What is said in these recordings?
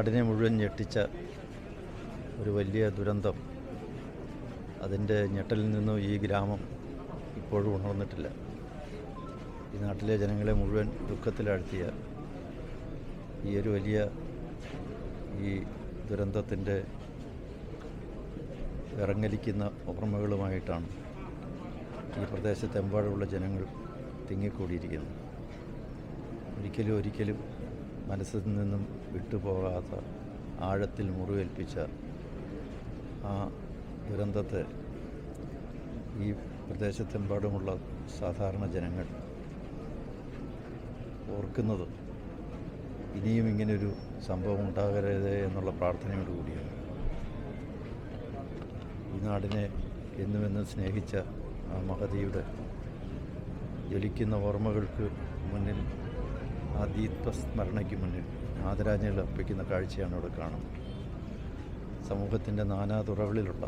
നാടിനെ മുഴുവൻ ഞെട്ടിച്ച ഒരു വലിയ ദുരന്തം അതിന്റെ ഞെട്ടലിൽ നിന്നും ഈ ഗ്രാമം ഇപ്പോഴും ഉണർന്നിട്ടില്ല. ഈ നാട്ടിലെ ജനങ്ങളെ മുഴുവൻ ദുഃഖത്തിലാഴ്ത്തിയ ഈ ഒരു വലിയ ഈ ദുരന്തത്തിന്റെ ഇറങ്ങലിക്കുന്ന ഓർമ്മകളുമായിട്ടാണ് ഈ പ്രദേശത്തെമ്പാടുമുള്ള ജനങ്ങൾ തിങ്ങിക്കൂടിയിരിക്കുന്നത്. ഒരിക്കലും ഒരിക്കലും മനസ്സിൽ നിന്നും വിട്ടുപോകാത്ത ആഴത്തിൽ മുറിവേൽപ്പിച്ച ആ ദുരന്തത്തെ ഈ പ്രദേശത്തെമ്പാടുമുള്ള സാധാരണ ജനങ്ങൾ ഓർക്കുന്നത് ഇനിയും ഇങ്ങനൊരു സംഭവം ഉണ്ടാകരുത് എന്നുള്ള പ്രാർത്ഥനയോട് കൂടിയാണ്. ഈ നാടിനെ എന്നുമെന്നും സ്നേഹിച്ച ആ മഹതിയുടെ ജ്വലിക്കുന്ന ഓർമ്മകൾക്ക് മുന്നിൽ ആ ദീപസ്മരണയ്ക്ക് മുന്നിൽ ആദരാഞ്ജലികൾ അർപ്പിക്കുന്ന കാഴ്ചയാണ് ഇവിടെ കാണുന്നത്. സമൂഹത്തിന്റെ നാനാ തുറകളിലുള്ള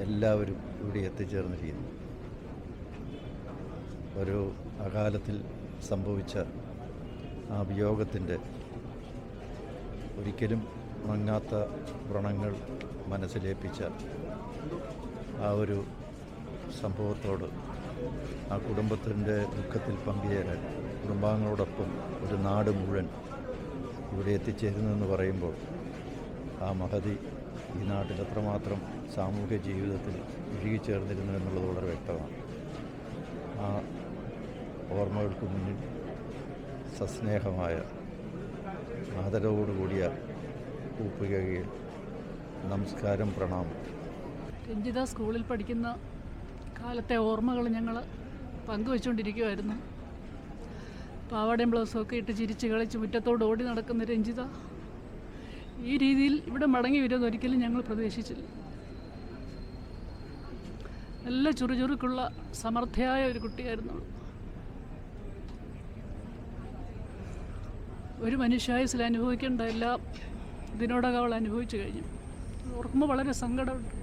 എല്ലാവരും ഇവിടെ എത്തിച്ചേർന്നിരിക്കുന്നു. ഒരു അകാലത്തിൽ സംഭവിച്ച ആ വിയോഗത്തിന്റെ ഒരിക്കലും മങ്ങാത്ത വ്രണങ്ങൾ മനസ്സിലേപ്പിച്ച ആ ഒരു സംഭവത്തോട് ആ കുടുംബത്തിന്റെ ദുഃഖത്തിൽ പങ്കുചേരാൻ കുടുംബാംഗങ്ങളോടൊപ്പം ഒരു നാട് മുഴുവൻ ഇവിടെ എത്തിച്ചേരുന്നതെന്ന് പറയുമ്പോൾ ആ മഹതി ഈ നാട്ടിൽ എത്രമാത്രം സാമൂഹ്യ ജീവിതത്തിൽ ഇഴുകിച്ചേർന്നിരുന്നു എന്നുള്ളത് വളരെ വ്യക്തമാണ്. ആ ഓർമ്മകൾക്ക് മുന്നിൽ സസ്നേഹമായ ആദരവോടുകൂടിയ കൂപ്പുകയിൽ നമസ്കാരം പ്രണാമം. രഞ്ജിത സ്കൂളിൽ പഠിക്കുന്ന കാലത്തെ ഓർമ്മകൾ ഞങ്ങൾ പങ്കുവെച്ചുകൊണ്ടിരിക്കുമായിരുന്നു പാവാടയും ബ്ലൗസും ഒക്കെ ഇട്ട് ചിരിച്ച് കളിച്ച് മുറ്റത്തോട് ഓടി നടക്കുന്ന രഞ്ജിത ഈ രീതിയിൽ ഇവിടെ മടങ്ങി വരുമെന്ന് ഒരിക്കലും ഞങ്ങൾ പ്രതീക്ഷിച്ചില്ല. നല്ല ചുറുചുറുക്കുള്ള സമർത്ഥയായ ഒരു കുട്ടിയായിരുന്നു. ഒരു മനുഷ്യായുസിൽ അനുഭവിക്കേണ്ട എല്ലാം ഇതിനോടകം അവൾ അനുഭവിച്ചു കഴിഞ്ഞു. ഓർക്കുമ്പോൾ വളരെ സങ്കടമുണ്ട്.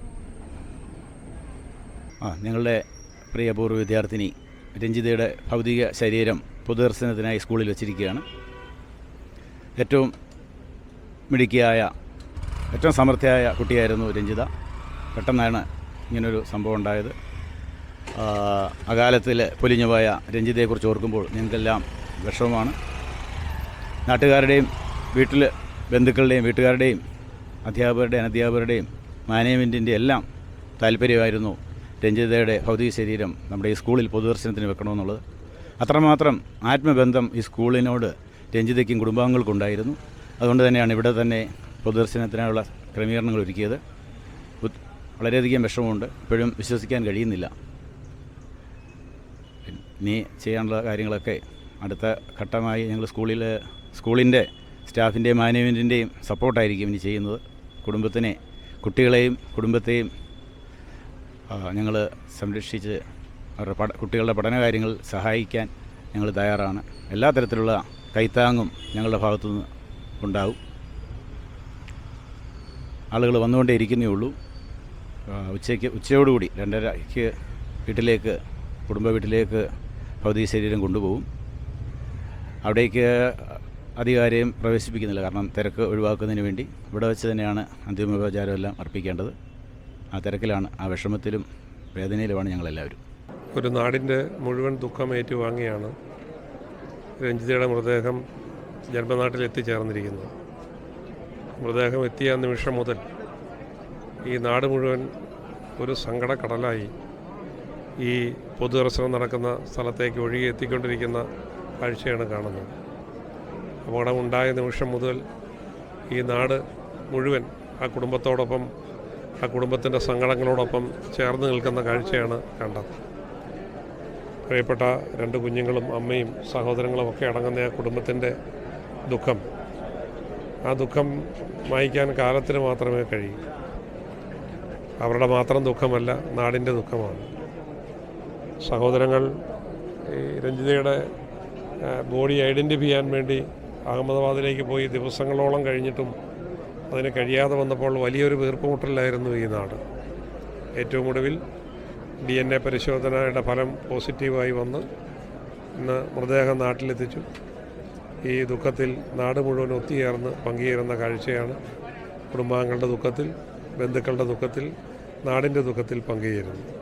ആ ഞങ്ങളുടെ പ്രിയപൂർവ വിദ്യാർത്ഥിനി രഞ്ജിതയുടെ ഭൗതിക ശരീരം പൊതുദർശനത്തിനായി സ്കൂളിൽ വെച്ചിരിക്കുകയാണ്. ഏറ്റവും മിടുക്കിയായ ഏറ്റവും സമർത്ഥയായ കുട്ടിയായിരുന്നു രഞ്ജിത. പെട്ടെന്നാണ് ഇങ്ങനൊരു സംഭവം ഉണ്ടായത്. അകാലത്തിൽ പൊലിഞ്ഞുപോയ രഞ്ജിതയെക്കുറിച്ച് ഓർക്കുമ്പോൾ ഞങ്ങൾക്കെല്ലാം വിഷമമാണ്. നാട്ടുകാരുടെയും വീട്ടിൽ ബന്ധുക്കളുടെയും വീട്ടുകാരുടെയും അധ്യാപകരുടെയും അനധ്യാപകരുടെയും മാനേജ്മെന്റിന്റെ എല്ലാം താല്പര്യമായിരുന്നു രഞ്ജിതയുടെ ഭൗതിക ശരീരം നമ്മുടെ ഈ സ്കൂളിൽ പൊതുദർശനത്തിന് വെക്കണമെന്നുള്ളത്. അത്രമാത്രം ആത്മബന്ധം ഈ സ്കൂളിനോട് രഞ്ജിതയ്ക്കും കുടുംബാംഗങ്ങൾക്കുണ്ടായിരുന്നു. അതുകൊണ്ട് തന്നെയാണ് ഇവിടെ തന്നെ പൊതുദർശനത്തിനായുള്ള ക്രമീകരണങ്ങൾ ഒരുക്കിയത്. വളരെയധികം വിഷമമുണ്ട്. ഇപ്പോഴും വിശ്വസിക്കാൻ കഴിയുന്നില്ല. ഇനി ചെയ്യാനുള്ള കാര്യങ്ങളൊക്കെ അടുത്ത ഘട്ടമായി ഞങ്ങൾ സ്കൂളിൽ സ്കൂളിന്റെ സ്റ്റാഫിന്റെയും മാനേജ്മെന്റിന്റെയും സപ്പോർട്ടായിരിക്കും ഇനി ചെയ്യുന്നത്. കുടുംബത്തിനെ കുട്ടികളെയും കുടുംബത്തെയും ഞങ്ങൾ സംരക്ഷിച്ച് അവരുടെ പഠ കുട്ടികളുടെ പഠനകാര്യങ്ങൾ സഹായിക്കാൻ ഞങ്ങൾ തയ്യാറാണ്. എല്ലാ തരത്തിലുള്ള കൈത്താങ്ങും ഞങ്ങളുടെ ഭാഗത്തുനിന്ന് ഉണ്ടാവും. ആളുകൾ വന്നുകൊണ്ടേ ഇരിക്കുന്നേ ഉള്ളൂ. ഉച്ചയ്ക്ക് ഉച്ചയോടുകൂടി രണ്ടരയ്ക്ക് വീട്ടിലേക്ക് കുടുംബ വീട്ടിലേക്ക് ഭൗതിക ശരീരം കൊണ്ടുപോകും. അവിടേക്ക് അധികാരിയും പ്രവേശിപ്പിക്കുന്നില്ല. കാരണം തിരക്ക് ഒഴിവാക്കുന്നതിന് വേണ്ടി. ഇവിടെ വെച്ച് തന്നെയാണ് അന്തിമോപചാരമെല്ലാം അർപ്പിക്കേണ്ടത്. ആ തിരക്കിലാണ് ആ വിഷമത്തിലും വേദനയിലുമാണ് ഞങ്ങളെല്ലാവരും. ഒരു നാടിന്റെ മുഴുവൻ ദുഃഖം ഏറ്റുവാങ്ങിയാണ് രഞ്ജിതയുടെ മൃതദേഹം ജന്മനാട്ടിൽ എത്തിച്ചേർന്നിരിക്കുന്നത്. മൃതദേഹം എത്തിയ നിമിഷം മുതൽ ഈ നാട് മുഴുവൻ ഒരു സങ്കടക്കടലായി ഈ പൊതുദർശനം നടക്കുന്ന സ്ഥലത്തേക്ക് ഒഴുകി എത്തിക്കൊണ്ടിരിക്കുന്ന കാഴ്ചയാണ് കാണുന്നത്. അപകടമുണ്ടായ നിമിഷം മുതൽ ഈ നാട് മുഴുവൻ ആ കുടുംബത്തോടൊപ്പം ആ കുടുംബത്തിന്റെ സങ്കടങ്ങളോടൊപ്പം ചേർന്ന് നിൽക്കുന്ന കാഴ്ചയാണ് കണ്ടത്. പ്രിയപ്പെട്ട രണ്ട് കുഞ്ഞുങ്ങളും അമ്മയും സഹോദരങ്ങളും ഒക്കെ അടങ്ങുന്ന ആ കുടുംബത്തിന്റെ ദുഃഖം. ആ ദുഃഖം വായിക്കാൻ കാലത്തിന് മാത്രമേ കഴിയൂ. അവരുടെ മാത്രം ദുഃഖമല്ല നാടിന്റെ ദുഃഖമാണ്. സഹോദരങ്ങൾ ഈ രഞ്ജിതയുടെ ബോഡി ഐഡന്റിഫൈ ചെയ്യാൻ വേണ്ടി അഹമ്മദാബാദിലേക്ക് പോയി ദിവസങ്ങളോളം കഴിഞ്ഞിട്ടും അതിന് കഴിയാതെ വന്നപ്പോൾ വലിയൊരു വീർപ്പുമുട്ടലായിരുന്നു ഈ നാട്. ഏറ്റവും ഒടുവിൽ ഡി എൻ എ പരിശോധനയുടെ ഫലം പോസിറ്റീവായി വന്ന് ഇന്ന് മൃതദേഹം നാട്ടിലെത്തിച്ചു. ഈ ദുഃഖത്തിൽ നാട് മുഴുവൻ ഒത്തുചേർന്ന് പങ്കുചേരുന്ന കാഴ്ചയാണ് കുടുംബാംഗങ്ങളുടെ ദുഃഖത്തിൽ ബന്ധുക്കളുടെ ദുഃഖത്തിൽ നാടിന്റെ ദുഃഖത്തിൽ പങ്കുചേരുന്നത്.